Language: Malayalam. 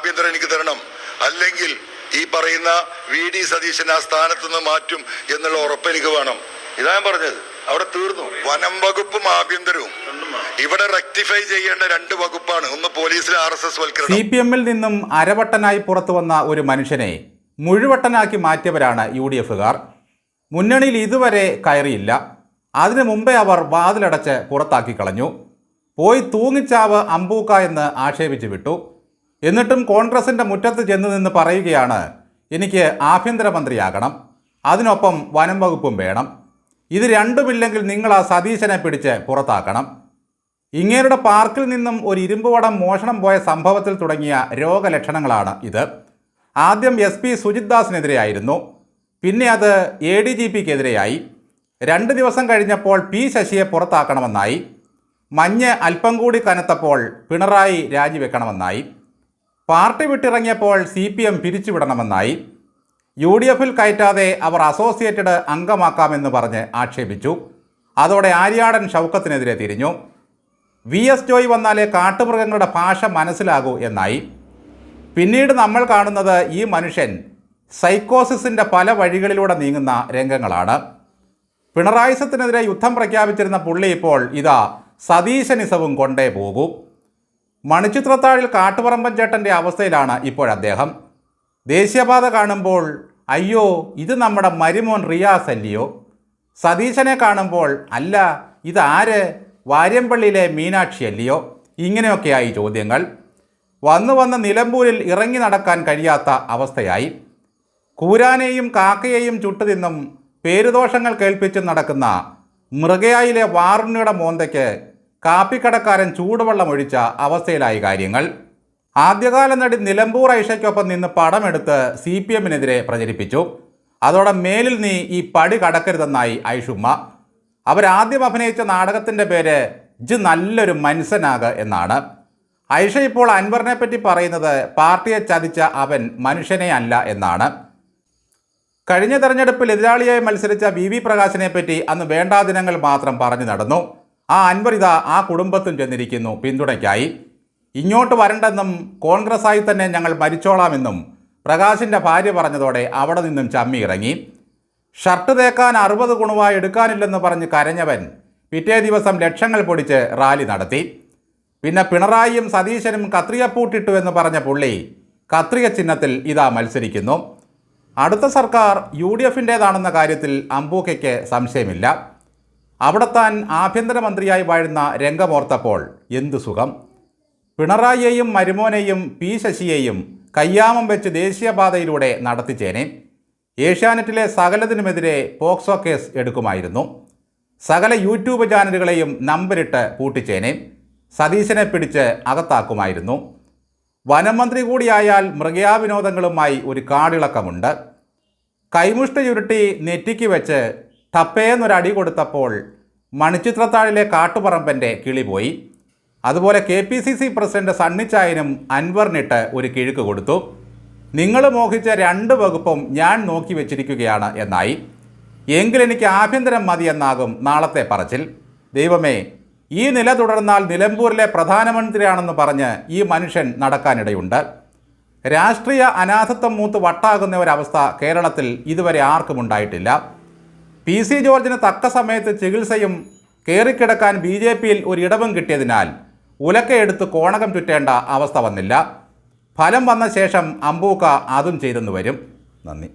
ആഭ്യന്തരം എനിക്ക് തരണം. അല്ലെങ്കിൽ ഈ പറയുന്ന വി ഡി സതീശൻ ആ സ്ഥാനത്ത് നിന്ന് മാറ്റും എന്നുള്ള ഉറപ്പ് എനിക്ക് വേണം. ഇതാ ഞാൻ പറഞ്ഞത്. അവിടെ തീർന്നു. വനം വകുപ്പും ആഭ്യന്തരവും. ഇവിടെ റെക്ടിഫൈ ചെയ്യേണ്ട രണ്ട് വകുപ്പാണ്. ഒന്ന് പോലീസിലെ ആർ എസ് എസ് വൽക്കരണം. സി പി എമ്മിൽ നിന്നും അരവട്ടനായി പുറത്തു വന്ന ഒരു മനുഷ്യനെ മുഴുവട്ടനാക്കി മാറ്റിയവരാണ് യു ഡി എഫുകാർ. മുന്നണിയിൽ ഇതുവരെ കയറിയില്ല. അതിനു മുമ്പേ അവർ വാതിലടച്ച് പുറത്താക്കി കളഞ്ഞു. പോയി തൂങ്ങിച്ചാവ് അമ്പൂക്ക എന്ന് ആക്ഷേപിച്ചു വിട്ടു. എന്നിട്ടും കോൺഗ്രസിന്റെ മുറ്റത്ത് ചെന്ന് നിന്ന് പറയുകയാണ് എനിക്ക് ആഭ്യന്തരമന്ത്രിയാകണം അതിനൊപ്പം വനം വകുപ്പും വേണം. ഇത് രണ്ടുമില്ലെങ്കിൽ നിങ്ങൾ ആ സതീശനെ പിടിച്ച് പുറത്താക്കണം. ഇങ്ങേരുടെ പാർക്കിൽ നിന്നും ഒരു ഇരുമ്പുവടം മോഷണം പോയ സംഭവത്തിൽ തുടങ്ങിയ രോഗലക്ഷണങ്ങളാണ് ഇത്. ആദ്യം എസ് പി സുജിത് ദാസിനെതിരെയായിരുന്നു പിന്നെ അത് എ ഡി ജി പിക്കെതിരെയായി. രണ്ട് ദിവസം കഴിഞ്ഞപ്പോൾ പി ശശിയെ പുറത്താക്കണമെന്നായി. മഞ്ഞ് അല്പം കൂടി കനത്തപ്പോൾ പിണറായി രാജിവെക്കണമെന്നായി. പാർട്ടി വിട്ടിറങ്ങിയപ്പോൾ സി പി എം പിരിച്ചുവിടണമെന്നായി. യു ഡി എഫിൽ കയറ്റാതെ അവർ അസോസിയേറ്റഡ് അംഗമാക്കാമെന്ന് പറഞ്ഞ് ആക്ഷേപിച്ചു. അതോടെ ആര്യാടൻ ഷൗക്കത്തിനെതിരെ തിരിഞ്ഞു. വി എസ് ജോയ് വന്നാലേ കാട്ടുമൃഗങ്ങളുടെ ഭാഷ മനസ്സിലാകൂ എന്നായി. പിന്നീട് നമ്മൾ കാണുന്നത് ഈ മനുഷ്യൻ സൈക്കോസിസിന്റെ പല വഴികളിലൂടെ നീങ്ങുന്ന രംഗങ്ങളാണ്. പിണറായിസത്തിനെതിരെ യുദ്ധം പ്രഖ്യാപിച്ചിരുന്ന പുള്ളി ഇപ്പോൾ ഇതാ സതീശനിസവും കൊണ്ടേ പോകൂ. മണിച്ചിത്രത്താഴിൽ കാട്ടുപറമ്പൻ ചേട്ടന്റെ അവസ്ഥയിലാണ് ഇപ്പോൾ അദ്ദേഹം. ദേശീയപാത കാണുമ്പോൾ അയ്യോ ഇത് നമ്മുടെ മരിമോൻ റിയാസ് അല്ലയോ? സതീശനെ കാണുമ്പോൾ അല്ല ഇതാര് വാര്യമ്പള്ളിയിലെ മീനാക്ഷി അല്ലയോ? ഇങ്ങനെയൊക്കെയായി ചോദ്യങ്ങൾ. വന്നു വന്ന് നിലമ്പൂരിൽ ഇറങ്ങി നടക്കാൻ കഴിയാത്ത അവസ്ഥയായി. കൂരാനെയും കാക്കയെയും ചുട്ടുതിന്നും പേരുദോഷങ്ങൾ കേൾപ്പിച്ചും നടക്കുന്ന മൃഗയായിലെ വാറുണ്ണിയുടെ മോന്തയ്ക്ക് കാപ്പിക്കടക്കാരൻ ചൂടുവെള്ളം ഒഴിച്ച അവസ്ഥയിലായി കാര്യങ്ങൾ. ആദ്യകാല നടി നിലമ്പൂർ ഐഷയ്ക്കൊപ്പം നിന്ന് പടമെടുത്ത് സി പി എമ്മിനെതിരെ പ്രചരിപ്പിച്ചു. അതോടെ മേലിൽ നീ ഈ പടി കടക്കരുതെന്നായി ഐഷുമ്മ. അവരാദ്യം അഭിനയിച്ച നാടകത്തിന്റെ പേര് ജ് നല്ലൊരു മനുഷ്യനാക എന്നാണ്. ഐഷ ഇപ്പോൾ അൻവറിനെ പറ്റി പറയുന്നത് പാർട്ടിയെ ചതിച്ച അവൻ മനുഷ്യനെ അല്ല എന്നാണ്. കഴിഞ്ഞ തെരഞ്ഞെടുപ്പിൽ എതിരാളിയായി മത്സരിച്ച വി വി പ്രകാശിനെ പറ്റി അന്ന് വേണ്ടാ ദിനങ്ങൾ മാത്രം പറഞ്ഞു നടന്നു. ആ അൻവർ ഇതാ ആ കുടുംബത്തും ചെന്നിരിക്കുന്നു. പിന്തുണയ്ക്കായി. ഇങ്ങോട്ട് വരണ്ടെന്നും കോൺഗ്രസ്സായി തന്നെ ഞങ്ങൾ മരിച്ചോളാമെന്നും പ്രകാശിന്റെ ഭാര്യ പറഞ്ഞതോടെ അവിടെ നിന്നും ചമ്മി ഇറങ്ങി. ഷർട്ട് തേക്കാൻ അറുപത് ഗുണവായി എടുക്കാനില്ലെന്ന് പറഞ്ഞ് കരഞ്ഞവൻ പിറ്റേ ദിവസം ലക്ഷങ്ങൾ പൊടിച്ച് റാലി നടത്തി. പിന്നെ പിണറായിയും സതീശനും കത്രികപ്പൂട്ടിട്ടു എന്ന് പറഞ്ഞ പുള്ളി കത്രിക ചിഹ്നത്തിൽ ഇതാ മത്സരിക്കുന്നു. അടുത്ത സർക്കാർ യു ഡി എഫിന്റേതാണെന്ന കാര്യത്തിൽ അമ്പൂക്കയ്ക്ക് സംശയമില്ല. അവിടെ താൻ ആഭ്യന്തരമന്ത്രിയായി വാഴുന്ന രംഗമോർത്തപ്പോൾ എന്തു സുഖം? പിണറായിയെയും മരുമോനെയും പി ശശിയെയും കയ്യാമം വെച്ച് ദേശീയപാതയിലൂടെ നടത്തിച്ചേനെ. ഏഷ്യാനെറ്റിലെ സകലതിനുമെതിരെ പോക്സോ കേസ് എടുക്കുമായിരുന്നു. സകല യൂട്യൂബ് ചാനലുകളെയും നമ്പരിട്ട് പൂട്ടിച്ചേനെ. സതീശനെ പിടിച്ച് അകത്താക്കുമായിരുന്നു. വനമന്ത്രി കൂടിയായാൽ മൃഗയാവിനോദങ്ങളുമായി ഒരു കാടിളക്കമുണ്ട്. കൈമുഷ്ടി ചുരുട്ടി നെറ്റിക്ക് വെച്ച് ടപ്പേന്നൊരടി കൊടുത്തപ്പോൾ മണിച്ചിത്രത്താഴിലെ കാട്ടുപറമ്പന്റെ കിളി പോയി. അതുപോലെ K P C C president സണ്ണിച്ചായനും അൻവറിനിട്ട് ഒരു കിഴുക്ക് കൊടുത്തു. നിങ്ങൾ മോഹിച്ച രണ്ട് വകുപ്പും ഞാൻ നോക്കി വെച്ചിരിക്കുകയാണ് എന്നായി. എങ്കിലെനിക്ക് ആഭ്യന്തരം മതിയെന്നാകും നാളത്തെ പറച്ചിൽ. ദൈവമേ ഈ നില തുടർന്നാൽ നിലമ്പൂരിലെ പ്രധാനമന്ത്രിയാണെന്ന് പറഞ്ഞ് ഈ മനുഷ്യൻ നടക്കാനിടയുണ്ട്. രാഷ്ട്രീയ അനാഥത്വം മൂത്ത് വട്ടാകുന്ന ഒരവസ്ഥ കേരളത്തിൽ ഇതുവരെ ആർക്കും ഉണ്ടായിട്ടില്ല. പി സി ജോർജിന് തക്ക സമയത്ത് ചികിത്സയും കയറിക്കിടക്കാൻ ബി ജെ പിയിൽ ഒരിടവും കിട്ടിയതിനാൽ ഉലക്കയെടുത്ത് കോണകം ചുറ്റേണ്ട അവസ്ഥ വന്നില്ല. ഫലം വന്ന ശേഷം അമ്പൂക്ക അതും ചെയ്തെന്ന് വരും. നന്ദി.